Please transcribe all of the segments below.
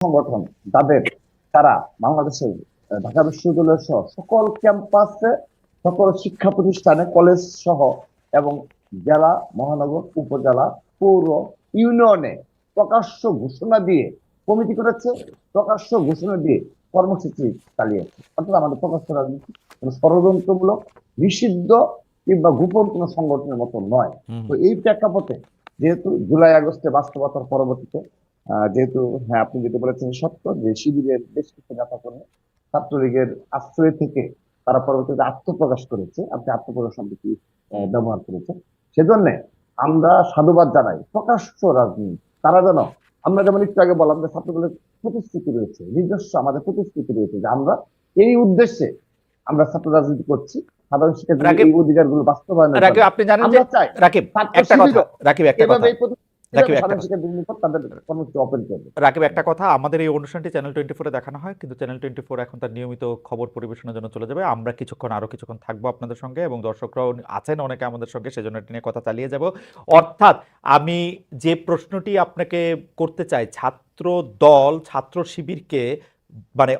সংগঠন যাদের তারা বাংলাদেশের ঢাকা বিশ্ববিদ্যালয় সহ সকল ক্যাম্পাসে সকল শিক্ষা প্রতিষ্ঠানে কলেজ সহ এবং জেলা মহানগর উপজেলা পৌর ইউনিয়নে প্রকাশ্য ঘোষণা দিয়ে কমিটি করেছে। প্রকাশ্য ঘোষণা দিয়ে কর্মসূচি চালিয়েছে। অর্থাৎ আমাদের প্রকাশ্য রাজনীতি কোনো ষড়যন্ত্রমূলক নিষিদ্ধ কিংবা গোপন কোনো সংগঠনের মতো নয়। তো এই প্রেক্ষাপটে যেহেতু জুলাই আগস্টে বাস্তবতার পরবর্তীতে যেহেতু হ্যাঁ আপনি যেটা বলেছেন সত্য যে শিবিরের বেশ কিছু নেতা কর্মী ছাত্রলীগের আশ্রয় থেকে তারা পরবর্তীতে আত্মপ্রকাশ করেছে আপনি আত্মপ্রকাশ আহ, ব্যবহার করেছেন। সেজন্য আমরা সাধুবাদ জানাই প্রকাশ্য রাজনীতি। তারা যেন আমরা যেমন একটু আগে বললাম যে ছাত্রগুলোর প্রতিশ্রুতি রয়েছে নিজস্ব আমাদের প্রতিশ্রুতি রয়েছে যে আমরা এই উদ্দেশ্যে আমরা ছাত্র রাজনীতি করছি সাধারণ এই অধিকারগুলো বাস্তবায়নের রাকিব আপনি জানেন যে রাকিব একটা কথা রাকিব একটা কথা। রাকিব একটা কথা। আমাদের এই অনুষ্ঠানটি চ্যানেল টোয়েন্টি ফোরে দেখানো হয় কিন্তু চ্যানেল টোয়েন্টি ফোর এখন তার নিয়মিত খবর পরিবেশনের জন্য চলে যাবে। আমরা কিছুক্ষণ আরও কিছুক্ষণ থাকব আপনাদের সঙ্গে এবং দর্শকরাও আছেন অনেকে আমাদের সঙ্গে সেজন্য এটা নিয়ে কথা চালিয়ে যাব। অর্থাৎ আমি যে প্রশ্নটি আপনাকে করতে চাই ছাত্র দল ছাত্র শিবিরকে মানে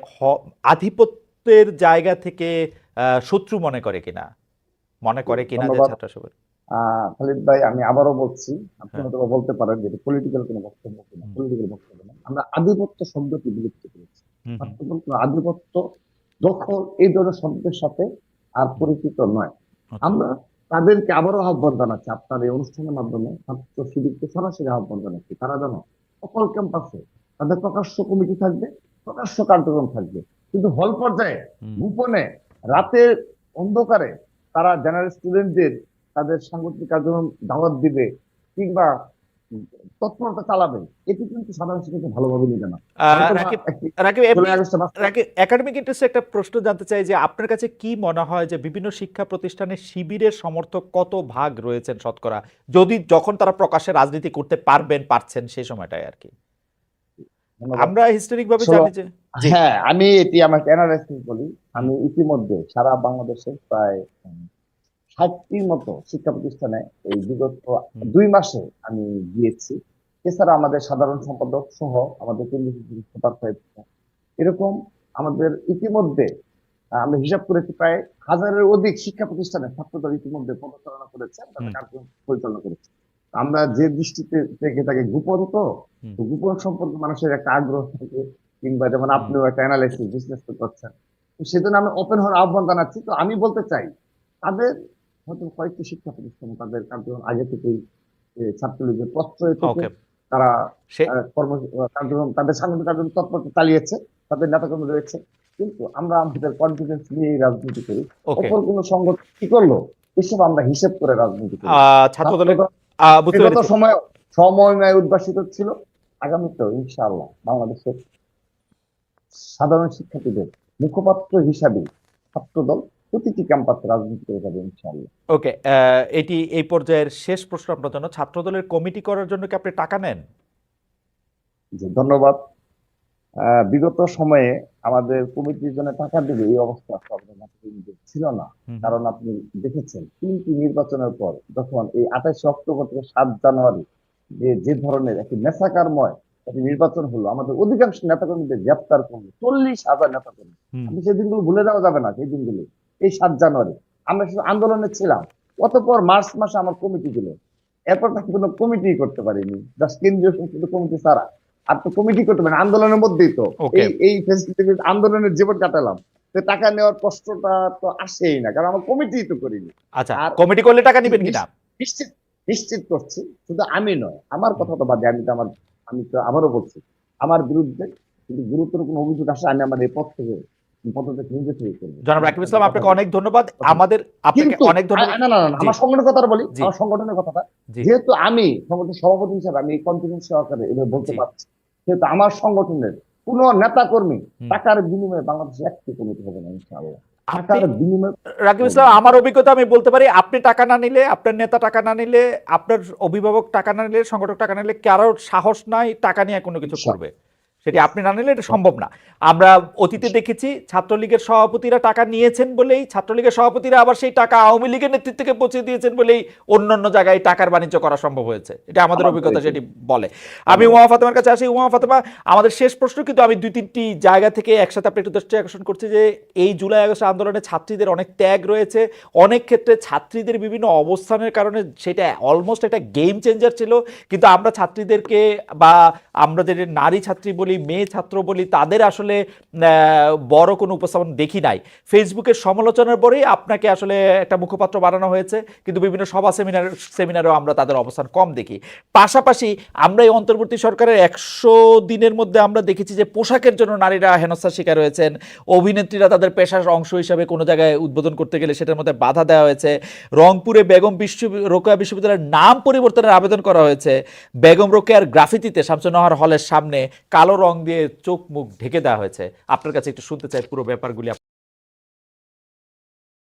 আধিপত্যের জায়গা থেকে আহ, শত্রু মনে করে কিনা? মনে করে কিনা যে ছাত্র শিবির? খালিদ ভাই আমি আবারও বলছি আপনি হ্যাঁ। হয়তো বলতে পারেন যে পলিটিক্যাল কোনো বক্তব্য কিনা পলিটিক্যাল বক্তব্য না। আমরা আধিপত্য শব্দটি বিলুপ্ত করেছি। আধিপত্য দখল এই ধরনের শব্দের সাথে আর পরিচিত নয়। আচ্ছা। আমরা তাদেরকে আবারও আহ্বান জানাচ্ছি আপনার এই অনুষ্ঠানের মাধ্যমে ছাত্র শিবিরকে সরাসরি আহ্বান জানাচ্ছি। তারা যেন সকল ক্যাম্পাসে তাদের প্রকাশ্য কমিটি থাকবে প্রকাশ্য কার্যক্রম থাকবে কিন্তু হল পর্যায়ে গোপনে রাতের অন্ধকারে তারা জেনারেল স্টুডেন্টদের তাদের সাংগঠনিক কার্যক্রম দাওয়াত দিবে কিংবা তৎপরতা চালাবে এটি কিন্তু সাধারণ ভালোভাবে নিবে না। একাডেমিক ইন্টারেস্টে একটা প্রশ্ন জানতে চাই যে আপনার কাছে কি মনে হয় যে বিভিন্ন শিক্ষা প্রতিষ্ঠানে শিবিরের সমর্থক কত ভাগ রয়েছেন শতকরা? যদি যখন তারা প্রকাশ্যে রাজনীতি করতে পারবেন পারছেন সেই সময়টায় আর কি। আমরা হিস্টোরিক ভাবে জানি যে হ্যাঁ আমি এটি আমার অ্যানালাইসিস বলি। আমি ইতিমধ্যে সারা বাংলাদেশের প্রায় ষাটটির মতো শিক্ষা প্রতিষ্ঠানে এই বিগত দুই মাসে আমি গিয়েছি। এছাড়া আমাদের সাধারণ সম্পাদক সহ আমাদের কেন্দ্রীয় সুপার এরকম আমাদের ইতিমধ্যে আমরা হিসাব করেছি প্রায় হাজারের অধিক শিক্ষা প্রতিষ্ঠানে ছাত্রদল ইতিমধ্যে পদচারণা করেছে কার্যক্রম পরিচালনা করেছে। আমরা যে দৃষ্টিতে থেকে তাকে গোপন তো গোপন সম্পর্কে মানুষের একটা আগ্রহ থাকে কিংবা যেমন আপনিও একটা অ্যানালাইসিস বিশ্লেষণ করছেন। সেজন্য আমি ওপেন হওয়ার আহ্বান জানাচ্ছি। তো আমি বলতে চাই তাদের হয়তো কয়েকটি শিক্ষা প্রতিষ্ঠান তাদের কার্যক্রম আগে থেকেই ছাত্রলীগের প্রশ্রয় থেকে তারা কর্ম কার্যক্রম তাদের সাংগঠনিক কার্যক্রম তৎপরতা চালিয়েছে তাদের নেতাকর্মী রয়েছে। কিন্তু আমরা আমাদের কনফিডেন্স নিয়ে রাজনীতি করি। অপর কোনো সংগঠন কি করল? এসব আমরা হিসেব করে রাজনীতি করি। আহ, ছাত্র দলের আহ, বুঝতে বিগত পেরেছি। সময় সমন্বয় উদ্ভাসিত ছিল। আগামীতেও ইনশাআল্লাহ বাংলাদেশের সাধারণ শিক্ষার্থীদের মুখপাত্র হিসাবে ছাত্রদল প্রতিটি ক্যাম্পাসে রাজনীতি করে যাবে ইনশাআল্লাহ। ওকে এটি এই পর্যায়ের শেষ প্রশ্ন আপনার জন্য। ছাত্র দলের কমিটি করার জন্য কি আপনি টাকা নেন? যে ধন্যবাদ। বিগত সময়ে আমাদের কমিটির জন্য টাকা দেবে এই অবস্থা ছিল না। কারণ আপনি দেখেছেন তিনটি নির্বাচনের পর যখন এই আঠাশে অক্টোবর থেকে সাত জানুয়ারি যে যে ধরনের একটি মেসাকারময় একটি নির্বাচন হলো আমাদের অধিকাংশ নেতাকর্মীদের গ্রেপ্তার করল। চল্লিশ হাজার নেতাকর্মী। আপনি সেই দিনগুলো ভুলে যাওয়া যাবে না সেই দিনগুলো। এই সাত জানুয়ারি। আমরা শুধু আন্দোলনে ছিলাম। অতপর মার্চ মাসে আমার কমিটি দিল এরপর তাকে কোনো কমিটি করতে পারিনি। জাস্ট কেন্দ্রীয় সংসদীয় কমিটি ছাড়া। আর তো কমিটি করতে পারি আন্দোলনের মধ্যেই তো। এই ফেসিলিটি আন্দোলনের জীবন কাটালাম। টাকা নেওয়ার কষ্টটা তো আসেই না কারণ আমার কমিটি তো করিনি। আচ্ছা আর- কমিটি করলে টাকা নেবেন কিনা? নিশ্চিত নিশ্চিত করছি। শুধু আমি নয় আমার কথা তো বাদে আমি তো আমার আমি তো আবারও বলছি আমার বিরুদ্ধে কিন্তু গুরুতর কোনো অভিযোগ আসে আমি আমার এই পদ থেকে পদ থেকে নিজে থেকে করব জনাব রাকিব ইসলাম আপনাকে অনেক ধন্যবাদ। আমাদের আপনাকে অনেক ধন্যবাদ। না না না না, আমার সংগঠনের কথাটা বলি। আমার সংগঠনের কথাটা। যেহেতু আমি সভাপতি হিসাবে আমি সহকারে এভাবে বলতে পারছি সেহেতু আমার সংগঠনের কোন নেতা কর্মী টাকার বিনিময়ে বাংলাদেশে একটি কমিটি হবে না ইনশাআল্লাহ। বিনিময়ে রাকিব ইসলাম আমার অভিজ্ঞতা আমি বলতে পারি আপনি টাকা না নিলে আপনার নেতা টাকা না নিলে আপনার অভিভাবক টাকা না নিলে সংগঠক টাকা না নিলে কারোর সাহস নাই টাকা নিয়ে কোনো কিছু। করবে। সেটি আপনি না নিলে এটা সম্ভব না। আমরা অতীতে দেখেছি ছাত্রলীগের সভাপতিরা টাকা নিয়েছেন বলেই ছাত্রলীগের সভাপতিরা আবার সেই টাকা আওয়ামী লীগের নেতৃত্বকে পৌঁছে দিয়েছেন বলেই অন্যান্য জায়গায় টাকার বাণিজ্য করা সম্ভব হয়েছে। এটা আমাদের অভিজ্ঞতা। সেটি বলে। আমি উমা ফাতেমার কাছে আসি। উমা ফাতেমা আমাদের শেষ প্রশ্ন কিন্তু আমি দুই তিনটি জায়গা থেকে একসাথে আপনি একটু দৃষ্টি আকর্ষণ করছি যে এই জুলাই আগস্ট আন্দোলনে ছাত্রীদের অনেক ত্যাগ রয়েছে। অনেক ক্ষেত্রে ছাত্রীদের বিভিন্ন অবস্থানের কারণে সেটা অলমোস্ট একটা গেম চেঞ্জার ছিল। কিন্তু আমরা ছাত্রীদেরকে বা আমরা যে নারী ছাত্রী বলি মেয়ে ছাত্র বলি, তাদের আসলে বড় কোনো উপস্থাপন দেখি নাই। ফেসবুকের সমালোচনার পরেই আপনাকে আসলে একটা মুখপাত্র বানানো হয়েছে, কিন্তু বিভিন্ন সভা সেমিনার, সেমিনারেও আমরা তাদের অবস্থান কম দেখি। পাশাপাশি আমরা এই অন্তর্বর্তী সরকারের একশো দিনের মধ্যে আমরা দেখেছি যে পোশাকের জন্য নারীরা হেনস্থার শিকার হয়েছেন। অভিনেত্রীরা তাদের পেশার অংশ হিসাবে কোনো জায়গায় উদ্বোধন করতে গেলে সেটার মধ্যে বাধা দেওয়া হয়েছে। রংপুরে বেগম বিশ্ব, রোকেয়া বিশ্ববিদ্যালয়ের নাম পরিবর্তনের আবেদন করা হয়েছে। বেগম রোকেয়ার গ্রাফিতিতে শামসুন্নাহার হলের সামনে কালো রং দিয়ে চোখ মুখ ঢেকে দেওয়া হয়েছে। আপনার কাছে একটু শুনতে চাই পুরো ব্যাপারগুলি।